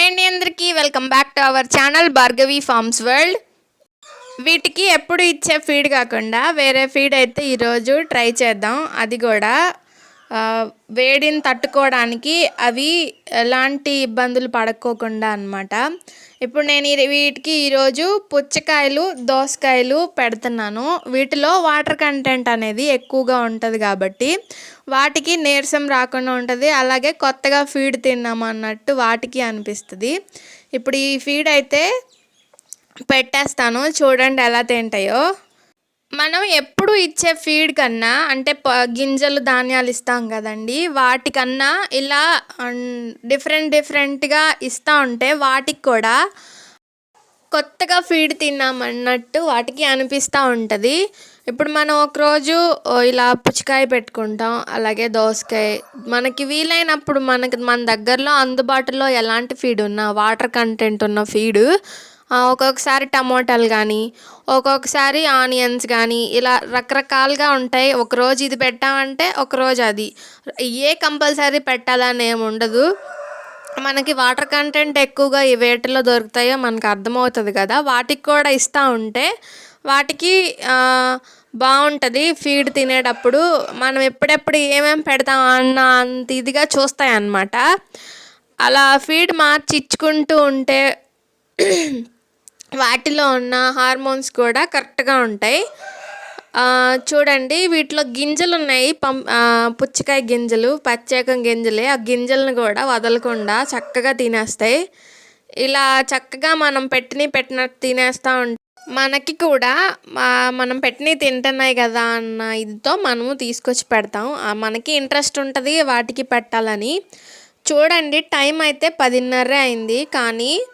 Hi అండి అందరికీ. Welcome back to our channel Bhargavi farms world వీటికి ఎప్పుడు ఇచ్చే ఫీడ్ కాకుండా వేరే ఫీడ్ అయితే ఈరోజు ట్రై చేద్దాం. అది కూడా వేడిని తట్టుకోవడానికి అవి ఎలాంటి ఇబ్బందులు పడుకోకుండా అన్నమాట. ఇప్పుడు నేను వీటికి ఈరోజు పుచ్చకాయలు దోసకాయలు పెడుతున్నాను. వీటిలో వాటర్ కంటెంట్ అనేది ఎక్కువగా ఉంటుంది కాబట్టి వాటికి నీరసం రాకుండా ఉంటుంది. అలాగే కొత్తగా ఫీడ్ తిన్నామన్నట్టు వాటికి అనిపిస్తుంది. ఇప్పుడు ఈ ఫీడ్ అయితే పెట్టేస్తాను. చూడండి ఎలా తింటాయో. మనం ఎప్పుడు ఇచ్చే ఫీడ్ కన్నా అంటే ప గింజలు ధాన్యాలు ఇస్తాం కదండి. వాటికన్నా ఇలా డిఫరెంట్ డిఫరెంట్గా ఇస్తూ ఉంటే వాటికి కూడా కొత్తగా ఫీడ్ తిన్నామన్నట్టు వాటికి అనిపిస్తూ ఉంటుంది. ఇప్పుడు మనం ఒకరోజు ఇలా పుచ్చకాయ పెట్టుకుంటాం అలాగే దోసకాయ. మనకి వీలైనప్పుడు మనకి మన దగ్గరలో అందుబాటులో ఎలాంటి ఫీడ్ ఉన్నా వాటర్ కంటెంట్ ఉన్న ఫీడ్ ఒక్కొక్కసారి టమోటాలు కానీ ఒక్కొక్కసారి ఆనియన్స్ కానీ ఇలా రకరకాలుగా ఉంటాయి. ఒకరోజు ఇది పెట్టామంటే ఒకరోజు అది. ఏ కంపల్సరీ పెట్టాలని ఏమి ఉండదు. మనకి వాటర్ కంటెంట్ ఎక్కువగా ఈ వేటలో దొరుకుతాయో మనకు అర్థమవుతుంది కదా. వాటికి కూడా ఇస్తూ ఉంటే వాటికి బాగుంటుంది ఫీడ్ తినేటప్పుడు మనం ఎప్పుడెప్పుడు ఏమేమి పెడతాం అన్న అంత ఇదిగా చూస్తాయి అన్నమాట అలా ఫీడ్ మార్చి ఇచ్చుకుంటూ ఉంటే వాటిలో ఉన్న హార్మోన్స్ కూడా కరెక్ట్గా ఉంటాయి. చూడండి వీటిలో గింజలు ఉన్నాయి. పం పుచ్చకాయ గింజలు ప్రత్యేకం గింజలే. ఆ గింజలను కూడా వదలకుండా చక్కగా తినేస్తాయి. ఇలా చక్కగా మనం పెట్టిన పెట్టినట్టు తినేస్తూ ఉంటే మనకి కూడా మా- మనం పెట్టినవి తింటున్నాయి కదా అన్న ఇదితో మనము తీసుకొచ్చి పెడతాం. మనకి ఇంట్రెస్ట్ ఉంటుంది వాటికి పెట్టాలని. చూడండి టైం అయితే పదిన్నరే అయింది. కానీ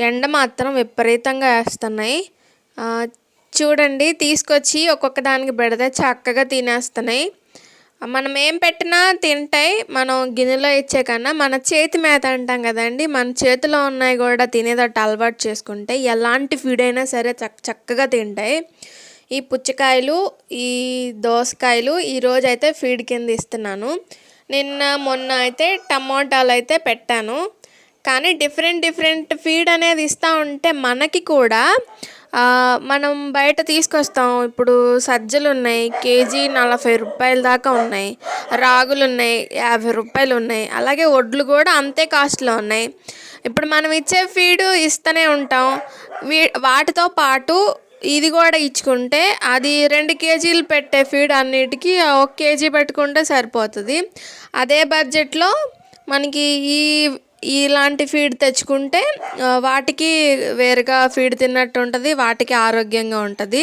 ఎండ మాత్రం విపరీతంగా వేస్తున్నాయి. చూడండి తీసుకొచ్చి ఒక్కొక్క దానికి పెడితే చక్కగా తినేస్తున్నాయి. మనం ఏం పెట్టినా తింటాయి. మనం గిన్నెలో ఇచ్చే కన్నా మన చేతి మేత అంటాం కదండి. మన చేతిలో ఉన్నాయి కూడా తినేదట్టు అలవాటు చేసుకుంటే ఎలాంటి ఫీడ్ అయినా సరే చక్ చక్కగా తింటాయి. ఈ పుచ్చకాయలు ఈ దోసకాయలు ఈరోజు అయితే ఫీడ్ కింద ఇస్తున్నాను. నిన్న మొన్న అయితే టమోటాలు అయితే పెట్టాను. కానీ డిఫరెంట్ డిఫరెంట్ ఫీడ్ అనేది ఇస్తూ ఉంటే మనకి కూడా మనం బయట తీసుకొస్తాం. ఇప్పుడు సజ్జలు ఉన్నాయి. కేజీ నలభై రూపాయల దాకా ఉన్నాయి. రాగులు ఉన్నాయి. యాభై రూపాయలు ఉన్నాయి. అలాగే వడ్లు కూడా అంతే కాస్ట్లో ఉన్నాయి. ఇప్పుడు మనం ఇచ్చే ఫీడు ఇస్తూనే ఉంటాం. వీ వాటితో పాటు ఇది కూడా ఇచ్చుకుంటే అది రెండు కేజీలు పెట్టే ఫీడ్ అన్నిటికీ ఒక కేజీ పెట్టుకుంటే సరిపోతుంది. అదే బడ్జెట్లో మనకి ఈ ఇలాంటి ఫీడ్ తెచ్చుకుంటే వాటికి వేరుగా ఫీడ్ తిన్నట్టు ఉంటుంది వాటికి ఆరోగ్యంగా ఉంటుంది.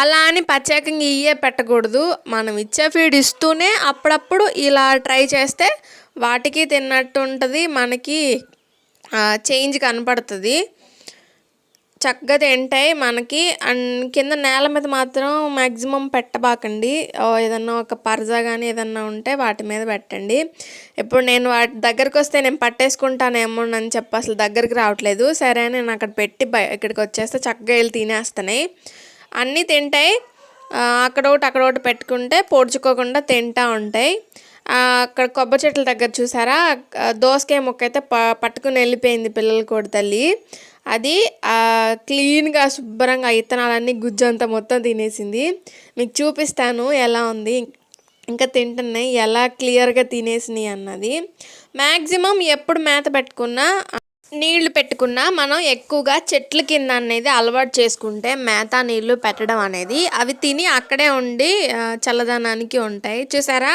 అలా అని ప్రత్యేకంగా ఇయ్యే పెట్టకూడదు. మనం ఇచ్చే ఫీడ్ ఇస్తూనే అప్పుడప్పుడు ఇలా ట్రై చేస్తే వాటికి తిన్నట్టు ఉంటుంది మనకి చేంజ్ కనపడుతుంది. చక్కగా తింటాయి మనకి అండ్ కింద నేల మీద మాత్రం మ్యాక్సిమం పెట్టబాకండి. ఏదన్నా ఒక పర్జా కానీ ఏదన్నా ఉంటే వాటి మీద పెట్టండి. ఇప్పుడు నేను వాటి దగ్గరకు వస్తే నేను పట్టేసుకుంటానేమో అని చెప్పి అసలు దగ్గరికి రావట్లేదు. సరే నేను అక్కడ పెట్టి ఇక్కడికి వచ్చేస్తే చక్కగా వెళ్ళి తినేస్తున్నాయి. అన్నీ తింటాయి. అక్కడ ఒకటి అక్కడ ఒకటి పెట్టుకుంటే పొడుచుకోకుండా తింటూ ఉంటాయి. అక్కడ కొబ్బరి చెట్ల దగ్గర చూసారా? దోసకాయ మొక్క అయితే ప పట్టుకుని వెళ్ళిపోయింది పిల్లల కూడా తల్లి. అది క్లీన్గా శుభ్రంగా ఇత్తనాలన్నీ గుజ్జంతా మొత్తం తినేసింది. మీకు చూపిస్తాను ఎలా ఉంది. ఇంకా తింటున్నాయి. ఎలా క్లియర్గా తినేసినాయి అన్నది. మ్యాక్సిమం ఎప్పుడు మేత పెట్టుకున్నా నీళ్ళు పెట్టుకున్నా మనం ఎక్కువగా చెట్ల కింద అనేది అలవాటు చేసుకుంటే మేత నీళ్ళు పెట్టడం అనేది అవి తిని అక్కడే ఉండి చల్లదనానికి ఉంటాయి. చూసారా?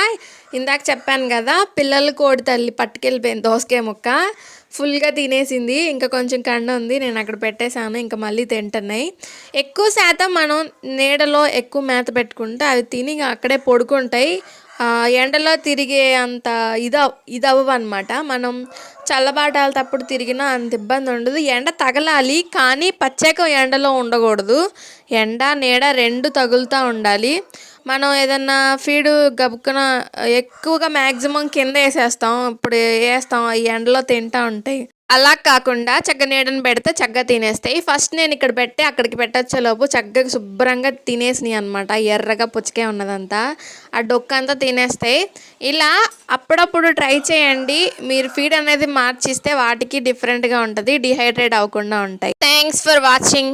ఇందాక చెప్పాను కదా పిల్లలు కోడి తల్లి పట్టుకెళ్ళిపోయింది దోసకాయ ముక్క. ఫుల్గా తినేసింది. ఇంకా కొంచెం కండ ఉంది. నేను అక్కడ పెట్టేశాను. ఇంకా మళ్ళీ తింటున్నాయి. ఎక్కువ శాతం మనం నీడలో ఎక్కువ మేత పెట్టుకుంటే అవి తిని ఇంకా అక్కడే పడుకుంటాయి. ఎండలో తిరిగే అంత ఇది ఇది అవ్వనమాట మనం చల్లబాటాల తప్పుడు తిరిగినా అంత ఇబ్బంది ఉండదు ఎండ తగలాలి కానీ పచ్చేకం ఎండలో ఉండకూడదు. ఎండ నీడ రెండు తగులుతూ ఉండాలి. మనం ఏదన్నా ఫీడ్ గబుక్కున ఎక్కువగా మ్యాక్సిమం కింద వేసేస్తాం. ఇప్పుడు వేస్తాం ఈ ఎండలో తింటూ ఉంటాయి అలా కాకుండా చక్కగా నీడని పెడితే చక్కగా తినేస్తాయి. ఫస్ట్ నేను ఇక్కడ పెట్టి అక్కడికి పెట్టచ్చేలోపు చక్కగా శుభ్రంగా తినేసినాయి అనమాట ఎర్రగా పుచ్చకే ఉన్నదంతా. ఆ డొక్క అంతా తినేస్తాయి. ఇలా అప్పుడప్పుడు ట్రై చేయండి. మీరు ఫీడ్ అనేది మార్చిస్తే వాటికి డిఫరెంట్గా ఉంటుంది. డిహైడ్రేట్ అవ్వకుండా ఉంటాయి. Thanks for watching